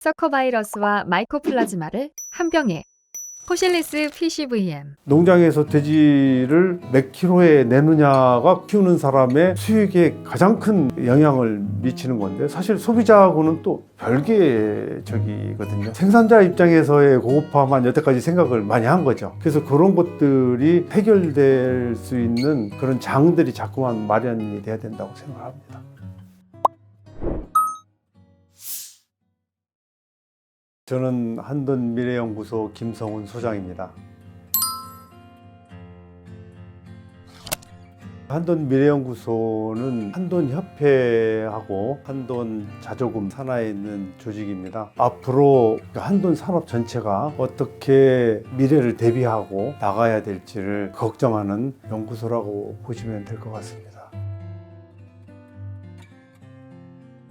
서커바이러스와 마이코플라즈마를 한 병에 포실리스 PCVM 농장에서 돼지를 몇 킬로에 내느냐가 키우는 사람의 수익에 가장 큰 영향을 미치는 건데 사실 소비자하고는 또 별개의 적이거든요. 생산자 입장에서의 고급화만 여태까지 생각을 많이 한 거죠. 그래서 그런 것들이 해결될 수 있는 그런 장들이 자꾸만 마련이 돼야 된다고 생각합니다. 저는 한돈 미래연구소 김성훈 소장입니다. 한돈 미래연구소는 한돈 협회하고 한돈 자조금 산하에 있는 조직입니다. 앞으로 한돈 산업 전체가 어떻게 미래를 대비하고 나가야 될지를 걱정하는 연구소라고 보시면 될 것 같습니다.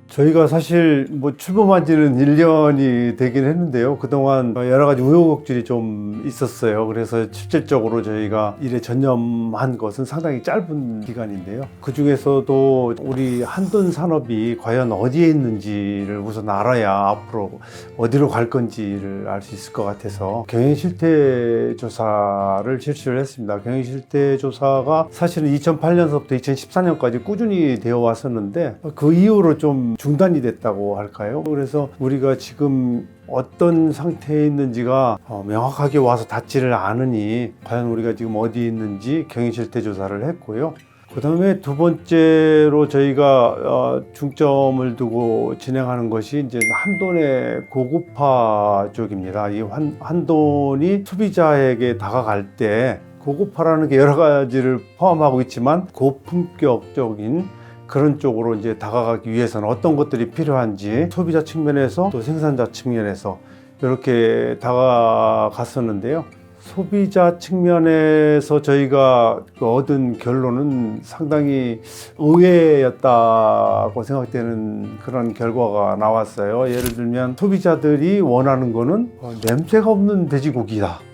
저희가 사실 뭐 출범한 지는 1년이 되긴 했는데요. 그동안 여러 가지 우여곡절이 좀 있었어요. 그래서 실질적으로 저희가 일에 전념한 것은 상당히 짧은 기간인데요. 그 중에서도 우리 한돈 산업이 과연 어디에 있는지를 우선 알아야 앞으로 어디로 갈 건지를 알 수 있을 것 같아서 경영 실태 조사를 실시를 했습니다. 경영 실태 조사가 사실은 2008년서부터 2014년까지 꾸준히 되어 왔었는데 그 이후로 좀 중단이 됐다고 할까요? 그래서 우리가 지금 어떤 상태에 있는지가 어, 명확하게 와서 닿지를 않으니 과연 우리가 지금 어디 있는지 경영 실태 조사를 했고요. 그 다음에 두 번째로 저희가 어, 중점을 두고 진행하는 것이 이제 한돈의 고급화 쪽입니다. 이 한, 한돈이 소비자에게 다가갈 때 고급화라는 게 여러 가지를 포함하고 있지만 고품격적인 그런 쪽으로 이제 다가가기 위해서는 어떤 것들이 필요한지 소비자 측면에서 또 생산자 측면에서 이렇게 다가갔었는데요. 소비자 측면에서 저희가 그 얻은 결론은 상당히 의외였다고 생각되는 그런 결과가 나왔어요. 예를 들면 소비자들이 원하는 거는 어, 냄새가 없는 돼지고기다.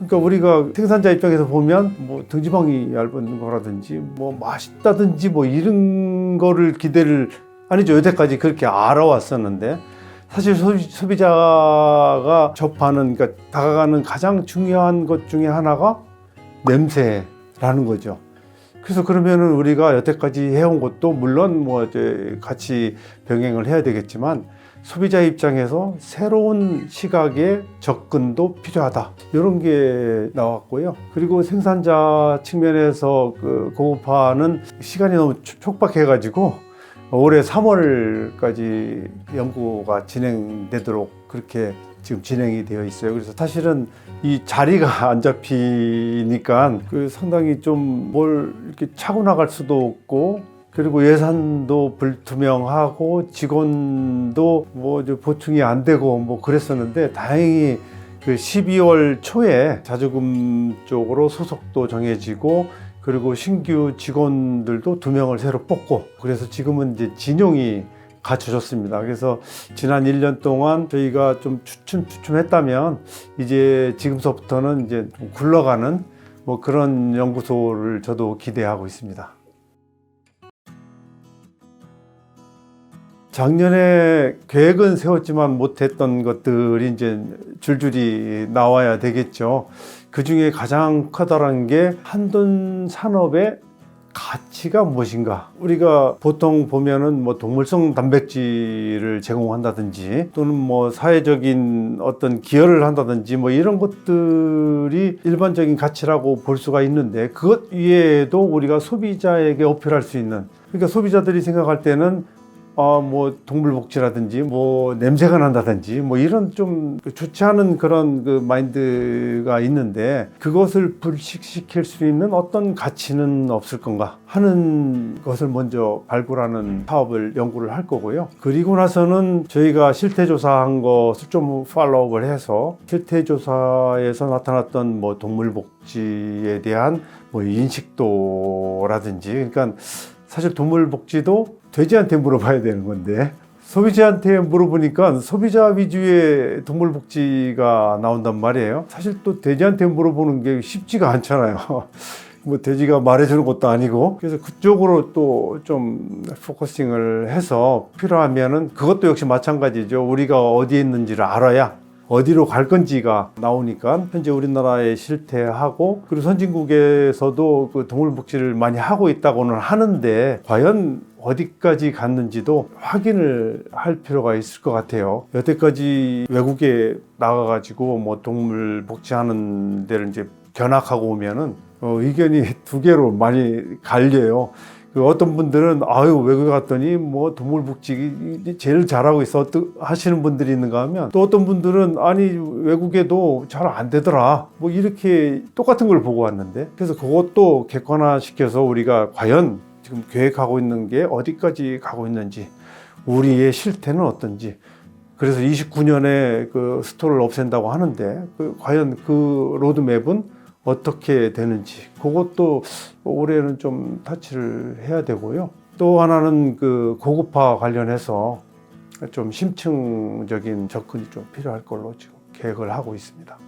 그러니까 우리가 생산자 입장에서 보면 뭐 등지방이 얇은 거라든지 뭐 맛있다든지 뭐 이런 거를 기대를 아니죠 여태까지 그렇게 알아왔었는데 사실 소비, 소비 자가 접하는 그러니까 다가가는 가장 중요한 것 중에 하나가 냄새라는 거죠. 그래서 그러면은 우리가 여태까지 해온 것도 물론 뭐 이제 같이 병행을 해야 되겠지만 소비자 입장에서 새로운 시각의 접근도 필요하다. 이런 게 나왔고요. 그리고 생산자 측면에서 그 고급화는 시간이 너무 촉- 촉박해가지고 올해 3월까지 연구가 진행되도록 그렇게 지금 진행이 되어 있어요. 그래서 사실은 이 자리가 안 잡히니까 그 상당히 좀 뭘 이렇게 차고 나갈 수도 없고 그리고 예산도 불투명하고 직원도 뭐 보충이 안 되고 뭐 그랬었는데 다행히 그 12월 초에 자조금 쪽으로 소속도 정해지고 그리고 신규 직원들도 두 명을 새로 뽑고 그래서 지금은 이제 진용이 갖춰졌습니다. 그래서 지난 1년 동안 저희가 좀 추춤 추춤했다면 이제 지금서부터는 이제 좀 굴러가는 뭐 그런 연구소를 저도 기대하고 있습니다. 작년에 계획은 세웠지만 못했던 것들이 이제 줄줄이 나와야 되겠죠. 그 중에 가장 커다란 게 한돈 산업의 가치가 무엇인가? 우리가 보통 보면은 뭐 동물성 단백질을 제공한다든지 또는 뭐 사회적인 어떤 기여를 한다든지 뭐 이런 것들이 일반적인 가치라고 볼 수가 있는데 그것 위에도 우리가 소비자에게 어필할 수 있는 그러니까 소비자들이 생각할 때는 아, 뭐 동물복지라든지 뭐 냄새가 난다든지 뭐 이런 좀 좋지 않은 그런 그 마인드가 있는데 그것을 불식시킬 수 있는 어떤 가치는 없을 건가 하는 것을 먼저 발굴하는 사업을 연구를 할 거고요. 그리고 나서는 저희가 실태 조사한 것을 좀 팔로우업을 해서 실태 조사에서 나타났던 뭐 동물복지에 대한 뭐 인식도라든지 그러니까 사실 동물복지도 돼지한테 물어봐야 되는 건데 소비자한테 물어보니까 소비자 위주의 동물복지가 나온단 말이에요. 사실 또 돼지한테 물어보는 게 쉽지가 않잖아요. 뭐 돼지가 말해주는 것도 아니고 그래서 그쪽으로 또 좀 포커싱을 해서 필요하면은 그것도 역시 마찬가지죠. 우리가 어디에 있는지를 알아야 어디로 갈 건지가 나오니까 현재 우리나라의 실태하고 그리고 선진국에서도 그 동물 복지를 많이 하고 있다고는 하는데 과연 어디까지 갔는지도 확인을 할 필요가 있을 것 같아요. 여태까지 외국에 나가가지고 뭐 동물 복지하는 데를 이제 견학하고 오면은 어, 의견이 두 개로 많이 갈려요. 그 어떤 분들은 아유 외국에 갔더니 뭐 동물복지 제일 잘하고 있어. 하시는 분들이 있는가 하면 또 어떤 분들은 아니 외국에도 잘 안 되더라. 뭐 이렇게 똑같은 걸 보고 왔는데 그래서 그것도 객관화시켜서 우리가 과연 지금 계획하고 있는 게 어디까지 가고 있는지 우리의 실태는 어떤지. 그래서 29년에 그 스토어를 없앤다고 하는데 그 과연 그 로드맵은 어떻게 되는지 그것도 올해는 좀 타치를 해야 되고요. 또 하나는 그 고급화 관련해서 좀 심층적인 접근이 좀 필요할 걸로 지금 계획을 하고 있습니다.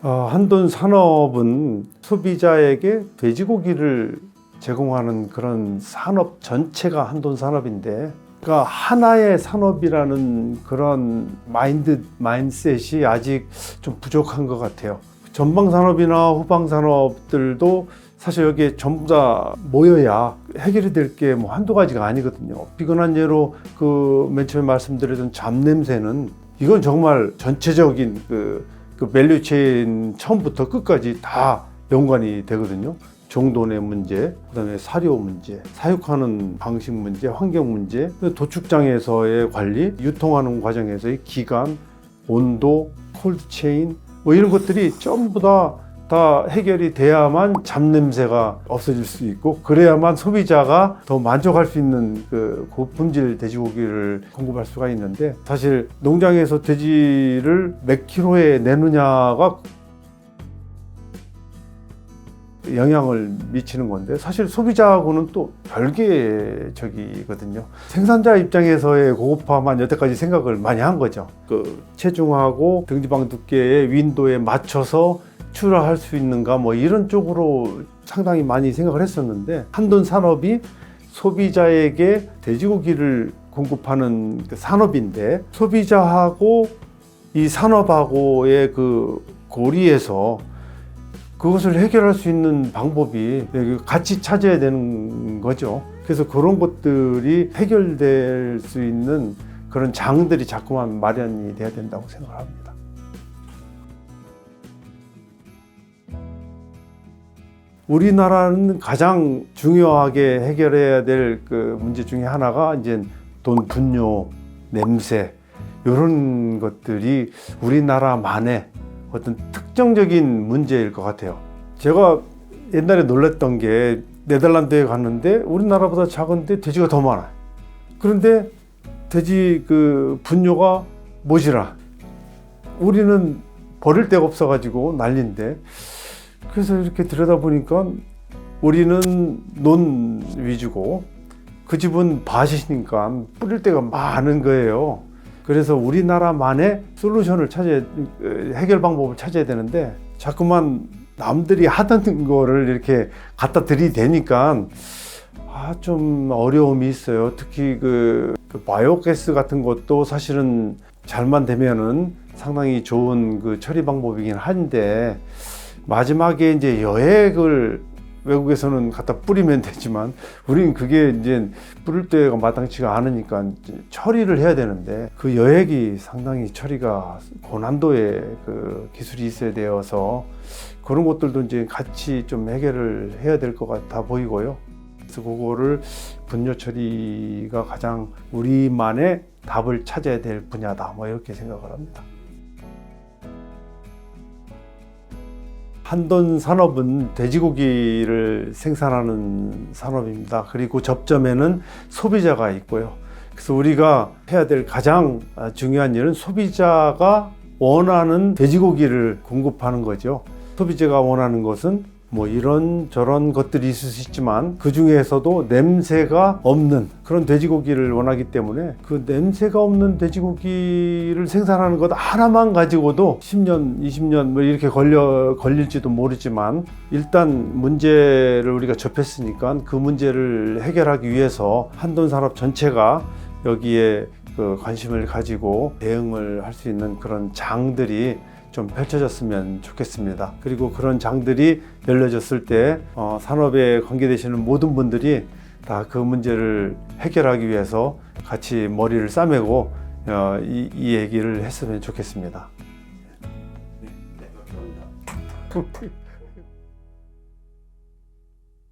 어, 한돈 산업은 소비자에게 돼지고기를 제공하는 그런 산업 전체가 한돈 산업인데 그러니까 하나의 산업이라는 그런 마인드 마인셋이 아직 좀 부족한 것 같아요. 전방 산업이나 후방 산업들도 사실 여기에 전부 다 모여야 해결이 될 게 뭐 한두 가지가 아니거든요. 비근한 예로 그 맨 처음에 말씀드렸던 잡냄새는 이건 정말 전체적인 그, 그 밸류체인 처음부터 끝까지 다 연관이 되거든요. 정돈의 문제, 그다음에 사료 문제, 사육하는 방식 문제, 환경 문제, 도축장에서의 관리, 유통하는 과정에서의 기간, 온도, 콜드체인 뭐 이런 것들이 전부 다, 다 해결이 돼야만 잡냄새가 없어질 수 있고 그래야만 소비자가 더 만족할 수 있는 그 고품질 돼지고기를 공급할 수가 있는데 사실 농장에서 돼지를 몇 킬로에 내느냐가 영향을 미치는 건데 사실 소비자하고는 또 별개의 적이거든요. 생산자 입장에서의 고급화만 여태까지 생각을 많이 한 거죠. 그 체중하고 등지방 두께의 윈도에 맞춰서 출하할 수 있는가 뭐 이런 쪽으로 상당히 많이 생각을 했었는데 한돈 산업이 소비자에게 돼지고기를 공급하는 그 산업인데 소비자하고 이 산업하고의 그 고리에서 그것을 해결할 수 있는 방법이 같이 찾아야 되는 거죠. 그래서 그런 것들이 해결될 수 있는 그런 장들이 자꾸만 마련이 돼야 된다고 생각합니다. 우리나라는 가장 중요하게 해결해야 될 그 문제 중에 하나가 이제 돈 분뇨, 냄새 이런 것들이 우리나라만의 어떤 특정적인 문제일 것 같아요. 제가 옛날에 놀랐던 게 네덜란드에 갔는데 우리나라보다 작은데 돼지가 더 많아요. 그런데 돼지 그 분뇨가 모시라. 우리는 버릴 데가 없어가지고 난린데 그래서 이렇게 들여다보니까 우리는 논 위주고 그 집은 밭이니까 뿌릴 데가 많은 거예요. 그래서 우리나라만의 솔루션을 찾아야 해결 방법을 찾아야 되는데 자꾸만 남들이 하던 거를 이렇게 갖다 들이대니까 아 좀 어려움이 있어요. 특히 그, 그 바이오가스 같은 것도 사실은 잘만 되면은 상당히 좋은 그 처리 방법이긴 한데 마지막에 이제 여액을 외국에서는 갖다 뿌리면 되지만 우리는 그게 이제 뿌릴 때가 마땅치가 않으니까 처리를 해야 되는데 그 여액이 상당히 처리가 고난도의 그 기술이 있어야 되어서 그런 것들도 이제 같이 좀 해결을 해야 될 것 같아 보이고요. 그래서 그거를 분뇨 처리가 가장 우리만의 답을 찾아야 될 분야다. 뭐 이렇게 생각을 합니다. 한돈 산업은 돼지고기를 생산하는 산업입니다. 그리고 접점에는 소비자가 있고요. 그래서 우리가 해야 될 가장 중요한 일은 소비자가 원하는 돼지고기를 공급하는 거죠. 소비자가 원하는 것은 뭐 이런 저런 것들이 있을 수 있지만 그 중에서도 냄새가 없는 그런 돼지고기를 원하기 때문에 그 냄새가 없는 돼지고기를 생산하는 것 하나만 가지고도 10년, 20년 뭐 이렇게 걸려 걸릴지도 모르지만 일단 문제를 우리가 접했으니까 그 문제를 해결하기 위해서 한돈 산업 전체가 여기에 그 관심을 가지고 대응을 할 수 있는 그런 장들이 좀 펼쳐졌으면 좋겠습니다. 그리고 그런 장들이 열려졌을 때 어, 산업에 관계되시는 모든 분들이 다 그 문제를 해결하기 위해서 같이 머리를 싸매고 어, 이, 이 얘기를 했으면 좋겠습니다. 네, 감사합니다.